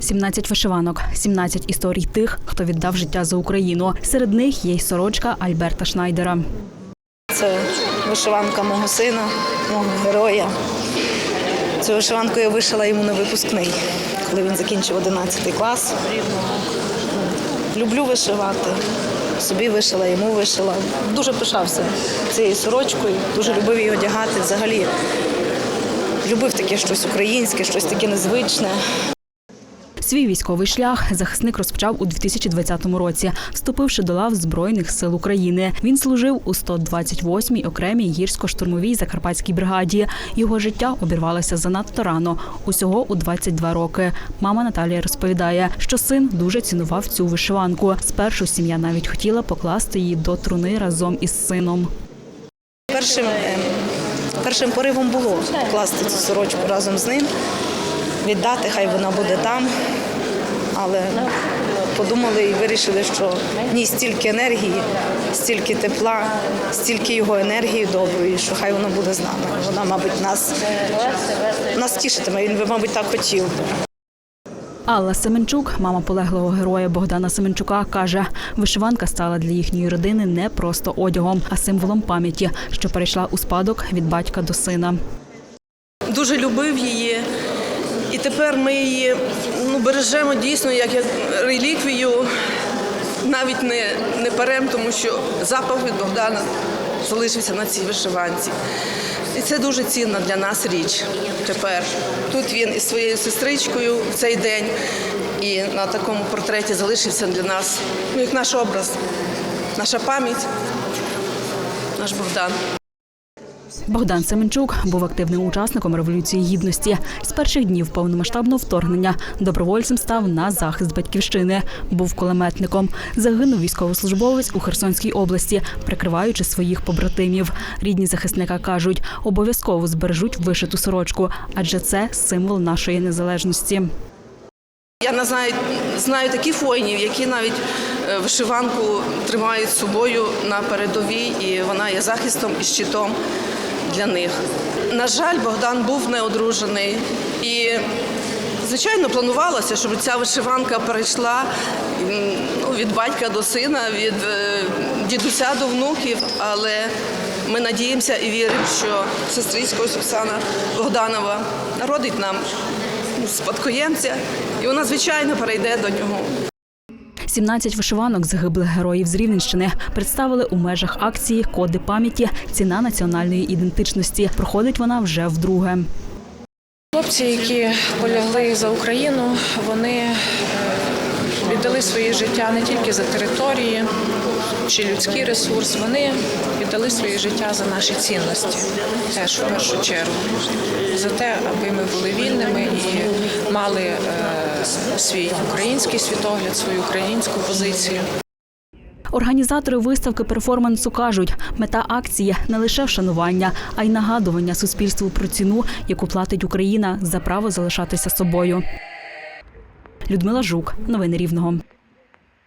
17 вишиванок, 17 історій тих, хто віддав життя за Україну. Серед них є й сорочка Альберта Шнайдера. Це вишиванка мого сина, мого героя. Цю вишиванку я вишила йому на випускний, коли він закінчив 11 клас. Люблю вишивати. Собі вишила, йому вишила. Дуже пишався цією сорочкою, дуже любив її одягати. Взагалі любив таке щось українське, щось таке незвичне. Свій військовий шлях захисник розпочав у 2020 році, вступивши до лав Збройних сил України. Він служив у 128-й окремій гірсько-штурмовій закарпатській бригаді. Його життя обірвалося занадто рано, усього у 22 роки. Мама Наталія розповідає, що син дуже цінував цю вишиванку. Спершу сім'я навіть хотіла покласти її до труни разом із сином. Першим, ем, першим поривом було покласти цю сорочку разом з ним, віддати, хай вона буде там. Але подумали і вирішили, що в ній стільки енергії, стільки тепла, стільки його енергії доброї, що хай вона буде з нами. Вона, мабуть, нас, нас тішитиме. Він би, мабуть, так хотів. Алла Семенчук, мама полеглого героя Богдана Семенчука, каже, вишиванка стала для їхньої родини не просто одягом, а символом пам'яті, що перейшла у спадок від батька до сина. дуже любив її. І тепер ми її ну, бережемо дійсно як, реліквію, навіть не, не перем, тому що запах від Богдана залишився на цій вишиванці. І це дуже цінна для нас річ тепер. Тут він із своєю сестричкою в цей день, і на такому портреті залишився для нас ну, як наш образ, наша пам'ять, наш Богдан. Богдан Семенчук був активним учасником революції гідності. З перших днів повномасштабного вторгнення добровольцем став на захист батьківщини. Був кулеметником. Загинув військовослужбовець у Херсонській області, прикриваючи своїх побратимів. Рідні захисника кажуть, обов'язково збережуть вишиту сорочку, адже це символ нашої незалежності. Я не знаю, знаю таких воїнів, які навіть е, вишиванку тримають з собою на передовій, і вона є захистом і щитом для них. На жаль, Богдан був неодружений і. Звичайно, планувалося, щоб ця вишиванка перейшла ну, від батька до сина, від е, дідуся до внуків, але ми надіємося і віримо, що сестричка Оксана Богданова народить нам спадкоємця, і вона, звичайно, перейде до нього. 17 вишиванок загиблих героїв з Рівненщини представили у межах акції Коди пам'яті Ціна національної ідентичності. Проходить вона вже вдруге. Хлопці, які полягли за Україну, вони е, віддали своє життя не тільки за території чи людський ресурс, вони віддали своє життя за наші цінності, теж в першу чергу, за те, аби ми були вільними і мали е, свій український світогляд, свою українську позицію. Організатори виставки перформансу кажуть, мета акції не лише вшанування, а й нагадування суспільству про ціну, яку платить Україна за право залишатися собою. Людмила Жук, новини Рівного.